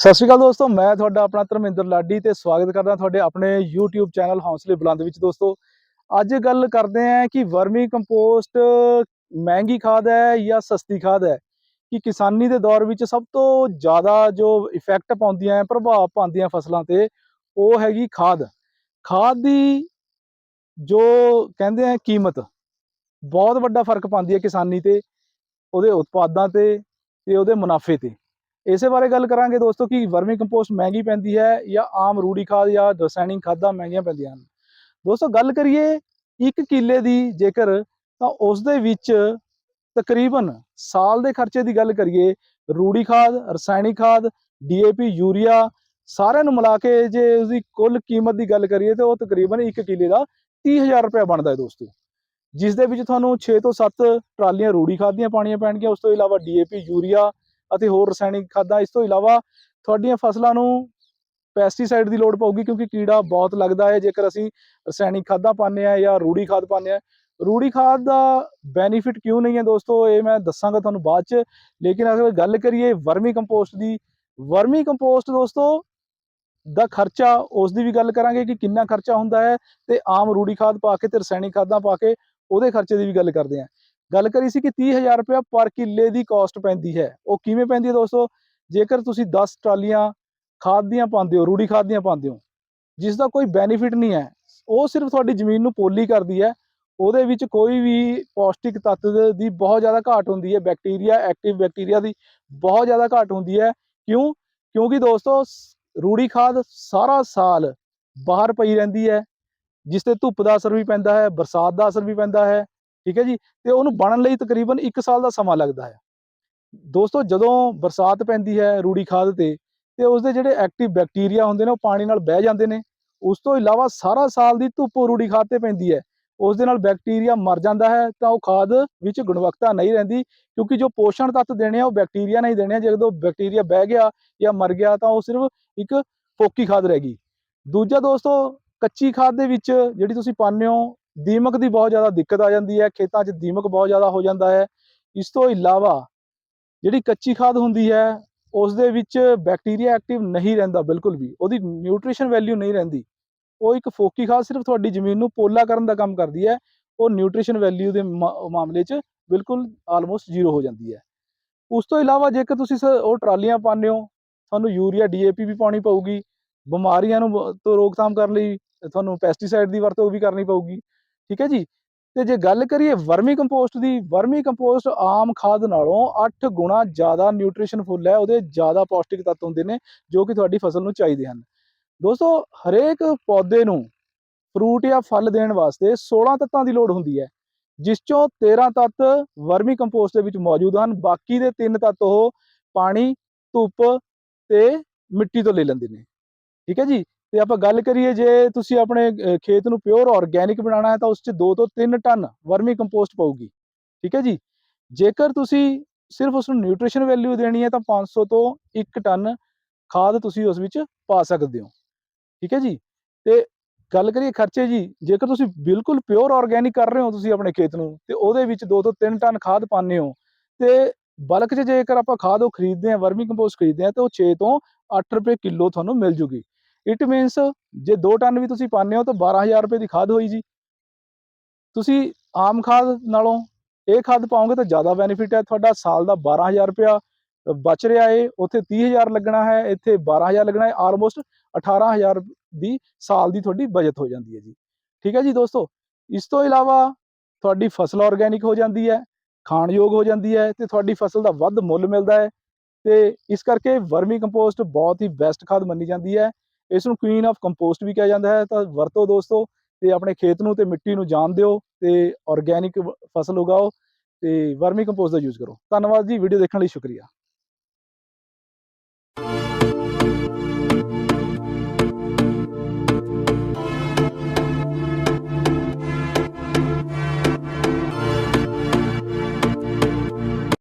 ਸਤਿ ਸ਼੍ਰੀ ਅਕਾਲ ਦੋਸਤੋ, ਮੈਂ ਤੁਹਾਡਾ ਆਪਣਾ ਧਰਮਿੰਦਰ ਲਾਡੀ ਤੇ ਸਵਾਗਤ ਕਰਦਾ ਤੁਹਾਡੇ ਆਪਣੇ YouTube ਚੈਨਲ ਹੌਸਲੇ ਬੁਲੰਦ ਵਿੱਚ ਦੋਸਤੋ। ਅੱਜ ਗੱਲ ਕਰਦੇ ਹਾਂ ਕਿ ਵਰਮੀ ਕੰਪੋਸਟ ਮਹਿੰਗੀ ਖਾਦ ਹੈ ਜਾਂ ਸਸਤੀ ਖਾਦ ਹੈ? ਕਿ ਕਿਸਾਨੀ ਦੇ ਦੌਰ ਵਿੱਚ ਸਭ ਤੋਂ ਜ਼ਿਆਦਾ ਜੋ ਇਫੈਕਟ ਪਾਉਂਦੀਆਂ ਪ੍ਰਭਾਵ ਪਾਉਂਦੀਆਂ ਫਸਲਾਂ ਤੇ, ਉਹ ਹੈਗੀ ਖਾਦ। ਖਾਦ ਦੀ ਜੋ ਕਹਿੰਦੇ ਆ ਕੀਮਤ, ਬਹੁਤ ਵੱਡਾ ਫ਼ਰਕ ਪਾਉਂਦੀ ਹੈ ਕਿਸਾਨੀ ਤੇ, ਉਹਦੇ ਉਤਪਾਦਾਂ ਤੇ ਤੇ ਉਹਦੇ ਮੁਨਾਫੇ ਤੇ। ਇਸੇ ਬਾਰੇ ਗੱਲ ਕਰਾਂਗੇ ਦੋਸਤੋ ਕਿ ਵਰਮੀ ਕੰਪੋਸਟ ਮਹਿੰਗੀ ਪੈਂਦੀ ਹੈ ਜਾਂ ਆਮ ਰੂੜੀ ਖਾਦ ਜਾਂ ਰਸਾਇਣਿਕ ਖਾਦਾਂ ਮਹਿੰਗੀਆਂ ਪੈਂਦੀਆਂ ਹਨ। ਦੋਸਤੋ ਗੱਲ ਕਰੀਏ ਇੱਕ ਕਿੱਲੇ ਦੀ ਜੇਕਰ ਤਾਂ ਉਸ ਦੇ ਵਿੱਚ ਤਕਰੀਬਨ ਸਾਲ ਦੇ ਖਰਚੇ ਦੀ ਗੱਲ ਕਰੀਏ, ਰੂੜੀ ਖਾਦ, ਰਸਾਇਣਿਕ ਖਾਦ ਡੀਏਪੀ ਯੂਰੀਆ ਸਾਰਿਆਂ ਨੂੰ ਮਿਲਾ ਕੇ ਜੇ ਉਸਦੀ ਕੁੱਲ ਕੀਮਤ ਦੀ ਗੱਲ ਕਰੀਏ ਤੇ ਉਹ ਤਕਰੀਬਨ ਇੱਕ ਕਿੱਲੇ ਦਾ 30000 ਰੁਪਏ ਬਣਦਾ ਹੈ ਦੋਸਤੋ। ਜਿਸ ਦੇ ਵਿੱਚ ਤੁਹਾਨੂੰ 6 ਤੋਂ 7 ਟਰਾਲੀਆਂ ਰੂੜੀ ਖਾਦ ਦੀਆਂ ਪਾਣੀਆਂ ਪੈਣਗੀਆਂ, ਉਸ ਤੋਂ ਇਲਾਵਾ ਡੀਏਪੀ ਯੂਰੀਆ ਅਤੇ ਹੋਰ ਰਸਾਇਣਿਕ ਖਾਦਾਂ। ਇਸ ਤੋਂ ਇਲਾਵਾ ਤੁਹਾਡੀਆਂ ਫਸਲਾਂ ਨੂੰ ਪੈਸਟੀਸਾਈਡ ਦੀ ਲੋੜ ਪਊਗੀ ਕਿਉਂਕਿ ਕੀੜਾ ਬਹੁਤ ਲੱਗਦਾ ਹੈ। ਜੇਕਰ ਅਸੀਂ ਰਸਾਇਣਿਕ ਖਾਦਾਂ ਪਾਉਂਦੇ ਆ ਜਾਂ ਰੂੜੀ ਖਾਦ ਪਾਉਂਦੇ ਆ ਰੂੜੀ ਖਾਦ ਦਾ ਬੈਨੀਫਿਟ ਕਿਉਂ ਨਹੀਂ ਹੈ ਦੋਸਤੋ? ਇਹ ਮੈਂ ਦੱਸਾਂਗਾ ਤੁਹਾਨੂੰ ਬਾਅਦ ਚ। ਲੇਕਿਨ ਅਗਰ ਗੱਲ ਕਰੀਏ ਵਰਮੀ ਕੰਪੋਸਟ ਦੀ, ਵਰਮੀ ਕੰਪੋਸਟ ਦੋਸਤੋ, ਦਾ ਖਰਚਾ ਉਸ ਦੀ ਵੀ ਗੱਲ ਕਰਾਂਗੇ ਕਿ ਕਿੰਨਾ ਖਰਚਾ ਹੁੰਦਾ ਹੈ ਤੇ ਆਮ ਰੂੜੀ ਖਾਦ ਪਾ ਕੇ ਤੇ ਰਸਾਇਣਿਕ ਖਾਦਾਂ ਪਾ ਕੇ ਉਹਦੇ ਖਰਚੇ ਦੀ ਵੀ ਗੱਲ ਕਰਦੇ ਹਾਂ। ਗੱਲ ਕਰੀ ਸੀ ਕਿ 30000 ਰੁਪਏ ਪਰ ਕਿੱਲੇ ਦੀ ਕਾਸਟ ਪੈਂਦੀ ਹੈ। ਉਹ ਕਿਵੇਂ ਪੈਂਦੀ ਹੈ ਦੋਸਤੋ? ਜੇਕਰ ਤੁਸੀਂ 10 ਟਰਾਲੀਆਂ ਖਾਦ ਦੀਆਂ ਪਾਉਂਦੇ ਹੋ, ਰੂੜੀ ਖਾਦ ਦੀਆਂ ਪਾਉਂਦੇ ਹੋ, ਜਿਸ ਦਾ ਕੋਈ ਬੈਨੀਫਿਟ ਨਹੀਂ ਹੈ, ਉਹ ਸਿਰਫ ਤੁਹਾਡੀ ਜ਼ਮੀਨ ਨੂੰ ਪੋਲੀ ਕਰਦੀ ਹੈ। ਉਹਦੇ ਵਿੱਚ ਕੋਈ ਵੀ ਪੌਸ਼ਟਿਕ ਤੱਤ ਦੀ ਬਹੁਤ ਜ਼ਿਆਦਾ ਘਾਟ ਹੁੰਦੀ ਹੈ। ਬੈਕਟੀਰੀਆ ਐਕਟਿਵ ਬੈਕਟੀਰੀਆ ਦੀ ਬਹੁਤ ਜ਼ਿਆਦਾ ਘਾਟ ਹੁੰਦੀ ਹੈ। ਕਿਉਂ? ਕਿਉਂਕਿ ਦੋਸਤੋ ਰੂੜੀ ਖਾਦ ਸਾਰਾ ਸਾਲ ਬਾਹਰ ਪਈ ਰਹਿੰਦੀ ਹੈ, ਜਿਸ ਤੇ ਧੁੱਪ ਦਾ ਅਸਰ ਵੀ ਪੈਂਦਾ ਹੈ, ਬਰਸਾਤ ਦਾ ਅਸਰ ਵੀ ਪੈਂਦਾ ਹੈ। ਠੀਕ ਹੈ ਜੀ? ਤੇ ਉਹਨੂੰ ਬਣਨ ਲਈ ਤਕਰੀਬਨ 1 ਸਾਲ ਦਾ ਸਮਾਂ ਲੱਗਦਾ ਹੈ। ਦੋਸਤੋ, ਜਦੋਂ ਬਰਸਾਤ ਪੈਂਦੀ ਹੈ ਰੂੜੀ ਖਾਦ ਤੇ ਤੇ ਉਸਦੇ ਜਿਹੜੇ ਐਕਟਿਵ ਬੈਕਟੀਰੀਆ ਹੁੰਦੇ ਨੇ, ਉਹ ਪਾਣੀ ਨਾਲ ਬਹਿ ਜਾਂਦੇ ਨੇ। ਉਸ ਤੋਂ ਇਲਾਵਾ ਸਾਰਾ ਸਾਲ ਦੀ ਧੁੱਪ ਰੂੜੀ ਖਾਦ ਤੇ ਪੈਂਦੀ ਹੈ। ਉਸ ਦੇ ਨਾਲ ਬੈਕਟੀਰੀਆ ਮਰ ਜਾਂਦਾ ਹੈ ਤਾਂ ਉਹ ਖਾਦ ਵਿੱਚ ਗੁਣਵੱਤਾ ਨਹੀਂ ਰਹਿੰਦੀ, ਕਿਉਂਕਿ ਜੋ ਪੋਸ਼ਣ ਤੱਤ ਦੇਣੇ ਆ, ਉਹ ਬੈਕਟੀਰੀਆ ਨਹੀਂ ਦੇਣੇ ਆ। ਜਦੋਂ ਬੈਕਟੀਰੀਆ ਬਹਿ ਗਿਆ ਜਾਂ ਮਰ ਗਿਆ ਤਾਂ ਉਹ ਸਿਰਫ ਇੱਕ ਫੋਕੀ ਖਾਦ ਰਹਿ ਗਈ। ਦੂਜਾ ਦੋਸਤੋ, ਕੱਚੀ ਖਾਦ ਦੇ ਵਿੱਚ ਜਿਹੜੀ ਤੁਸੀਂ ਪਾਉਂਦੇ ਹੋ ਦੀਮਕ ਦੀ ਬਹੁਤ ਜ਼ਿਆਦਾ ਦਿੱਕਤ ਆ ਜਾਂਦੀ ਹੈ, ਖੇਤਾਂ 'ਚ ਦੀਮਕ ਬਹੁਤ ਜ਼ਿਆਦਾ ਹੋ ਜਾਂਦਾ ਹੈ। ਇਸ ਤੋਂ ਇਲਾਵਾ ਜਿਹੜੀ ਕੱਚੀ ਖਾਦ ਹੁੰਦੀ ਹੈ ਉਸ ਦੇ ਵਿੱਚ ਬੈਕਟੀਰੀਆ ਐਕਟਿਵ ਨਹੀਂ ਰਹਿੰਦਾ ਬਿਲਕੁਲ ਵੀ, ਉਹਦੀ ਨਿਊਟ੍ਰੀਸ਼ਨ ਵੈਲਿਊ ਨਹੀਂ ਰਹਿੰਦੀ। ਉਹ ਇੱਕ ਫੋਕੀ ਖਾਦ ਸਿਰਫ ਤੁਹਾਡੀ ਜ਼ਮੀਨ ਨੂੰ ਪੋਲਾ ਕਰਨ ਦਾ ਕੰਮ ਕਰਦੀ ਹੈ, ਉਹ ਨਿਊਟ੍ਰੀਸ਼ਨ ਵੈਲਿਊ ਦੇ ਮਾ- ਮਾਮਲੇ 'ਚ ਬਿਲਕੁਲ ਆਲਮੋਸਟ ਜ਼ੀਰੋ ਹੋ ਜਾਂਦੀ ਹੈ। ਉਸ ਤੋਂ ਇਲਾਵਾ ਜੇਕਰ ਤੁਸੀਂ ਸ- ਉਹ ਟਰਾਲੀਆਂ ਪਾਉਂਦੇ ਹੋ, ਤੁਹਾਨੂੰ ਯੂਰੀਆ ਡੀਏਪੀ ਵੀ ਪਾਉਣੀ ਪਊਗੀ, ਬਿਮਾਰੀਆਂ ਨੂੰ ਤੋਂ ਰੋਕਥਾਮ ਕਰਨ ਲਈ ਤੁਹਾਨੂੰ ਪੈਸਟੀਸਾਈਡ ਦੀ ਵਰਤੋਂ ਵੀ ਕਰਨੀ ਪਊਗੀ। ਠੀਕ ਹੈ ਜੀ? ਤੇ ਜੇ ਗੱਲ ਕਰੀਏ ਵਰਮੀ ਕੰਪੋਸਟ ਦੀ, ਵਰਮੀ ਕੰਪੋਸਟ ਆਮ ਖਾਦ ਨਾਲੋਂ 8 ਗੁਣਾ ਜ਼ਿਆਦਾ ਨਿਊਟ੍ਰੀਸ਼ਨਫੁੱਲ ਹੈ, ਉਹਦੇ ਜ਼ਿਆਦਾ ਪੌਸ਼ਟਿਕ ਤੱਤ ਹੁੰਦੇ ਨੇ, ਜੋ ਕਿ ਤੁਹਾਡੀ ਫਸਲ ਨੂੰ ਚਾਹੀਦੇ ਹਨ। ਦੋਸਤੋ, ਹਰੇਕ ਪੌਦੇ ਨੂੰ ਫਰੂਟ ਜਾਂ ਫਲ ਦੇਣ ਵਾਸਤੇ 16 ਤੱਤਾਂ ਦੀ ਲੋੜ ਹੁੰਦੀ ਹੈ, ਜਿਸ ਚੋਂ 13 ਤੱਤ ਵਰਮੀ ਕੰਪੋਸਟ ਦੇ ਵਿੱਚ ਮੌਜੂਦ ਹਨ, ਬਾਕੀ ਦੇ 3 ਤੱਤ ਉਹ ਪਾਣੀ, ਧੁੱਪ ਤੇ ਮਿੱਟੀ ਤੋਂ ਲੈ ਲੈਂਦੇ ਨੇ। ਠੀਕ ਹੈ ਜੀ? ਤੇ ਆਪਾਂ ਗੱਲ ਕਰੀਏ ਜੇ ਤੁਸੀਂ ਆਪਣੇ ਖੇਤ ਨੂੰ ਪਿਓਰ ਆਰਗੈਨਿਕ ਬਣਾਉਣਾ ਹੈ ਤਾਂ ਉਸ 'ਚ 2 ਤੋਂ 3 ਟਨ ਵਰਮੀ ਕੰਪੋਸਟ ਪਊਗੀ। ਠੀਕ ਹੈ ਜੀ? ਜੇਕਰ ਤੁਸੀਂ ਸਿਰਫ ਉਸ ਨੂੰ ਨਿਊਟ੍ਰੀਸ਼ਨ ਵੈਲਿਊ ਦੇਣੀ ਹੈ ਤਾਂ 500 ਤੋਂ 1 ਟਨ ਖਾਦ ਤੁਸੀਂ ਉਸ ਵਿੱਚ ਪਾ ਸਕਦੇ ਹੋ। ਠੀਕ ਹੈ ਜੀ? ਤੇ ਗੱਲ ਕਰੀਏ ਖਰਚੇ ਜੀ, ਜੇਕਰ ਤੁਸੀਂ ਬਿਲਕੁਲ ਪਿਓਰ ਆਰਗੈਨਿਕ ਕਰ ਰਹੇ ਹੋ ਤੁਸੀਂ ਆਪਣੇ ਖੇਤ ਨੂੰ, ਤੇ ਉਹਦੇ ਵਿੱਚ 2 ਤੋਂ 3 ਟਨ ਖਾਦ ਪਾਉਂਦੇ ਹੋ, ਤੇ ਬਲਕ 'ਚ ਜੇਕਰ ਆਪਾਂ ਖਾਦ ਉਹ ਖਰੀਦਦੇ ਹਾਂ, ਵਰਮੀ ਕੰਪੋਸਟ ਖਰੀਦਦੇ ਹਾਂ, ਤੇ ਉਹ 6 ਤੋਂ 8 ਰੁਪਏ ਕਿਲੋ ਤੁਹਾਨੂੰ ਮਿਲ ਜੂਗੀ। ਇਟ ਮੀਨਸ ਜੇ 2 ਟਨ ਵੀ ਤੁਸੀਂ ਪਾਉਂਦੇ ਹੋ ਤਾਂ 12000 ਰੁਪਏ ਦੀ ਖਾਦ ਹੋਈ ਜੀ। ਤੁਸੀਂ ਆਮ ਖਾਦ ਨਾਲੋਂ ਇਹ ਖਾਦ ਪਾਓਗੇ ਤਾਂ ਜ਼ਿਆਦਾ ਬੈਨੀਫਿਟ ਹੈ। ਤੁਹਾਡਾ ਸਾਲ ਦਾ 12000 ਰੁਪਇਆ ਬਚ ਰਿਹਾ ਏ। ਉੱਥੇ 30000 ਲੱਗਣਾ ਹੈ। ਇੱਥੇ 12000 ਲੱਗਣਾ ਹੈ। ਆਲਮੋਸਟ 18000 ਦੀ ਸਾਲ ਦੀ ਤੁਹਾਡੀ ਬਚਤ ਹੋ ਜਾਂਦੀ ਹੈ ਜੀ। ਠੀਕ ਹੈ ਜੀ ਦੋਸਤੋ, ਇਸ ਤੋਂ ਇਲਾਵਾ ਤੁਹਾਡੀ ਫਸਲ ਆਰਗੈਨਿਕ ਹੋ ਜਾਂਦੀ ਹੈ, ਖਾਣਯੋਗ ਹੋ ਜਾਂਦੀ ਹੈ ਤੇ ਤੁਹਾਡੀ ਫਸਲ ਦਾ ਵੱਧ ਮੁੱਲ ਮਿਲਦਾ ਹੈ ਤੇ ਇਸ ਕਰਕੇ ਵਰਮੀ ਕੰਪੋਸਟ ਬਹੁਤ ਹੀ ਬੈਸਟ ਖਾਦ ਮੰਨੀ ਜਾਂਦੀ ਹੈ। ਇਸ ਨੂੰ ਕੁਈਨ ਆਫ ਕੰਪੋਸਟ ਵੀ ਕਿਹਾ ਜਾਂਦਾ ਹੈ, ਤਾਂ ਵਰਤੋ ਦੋਸਤੋ, ਤੇ ਆਪਣੇ ਖੇਤ ਨੂੰ ਤੇ ਮਿੱਟੀ ਨੂੰ ਜਾਣ ਦਿਓ ਤੇ ਆਰਗੇਨਿਕ ਫਸਲ ਉਗਾਓ ਤੇ ਵਰਮੀ ਕੰਪੋਸਟ ਦਾ ਯੂਜ਼ ਕਰੋ। ਧੰਨਵਾਦ ਜੀ ਵੀਡੀਓ ਦੇਖਣ ਲਈ ਸ਼ੁਕਰੀਆ।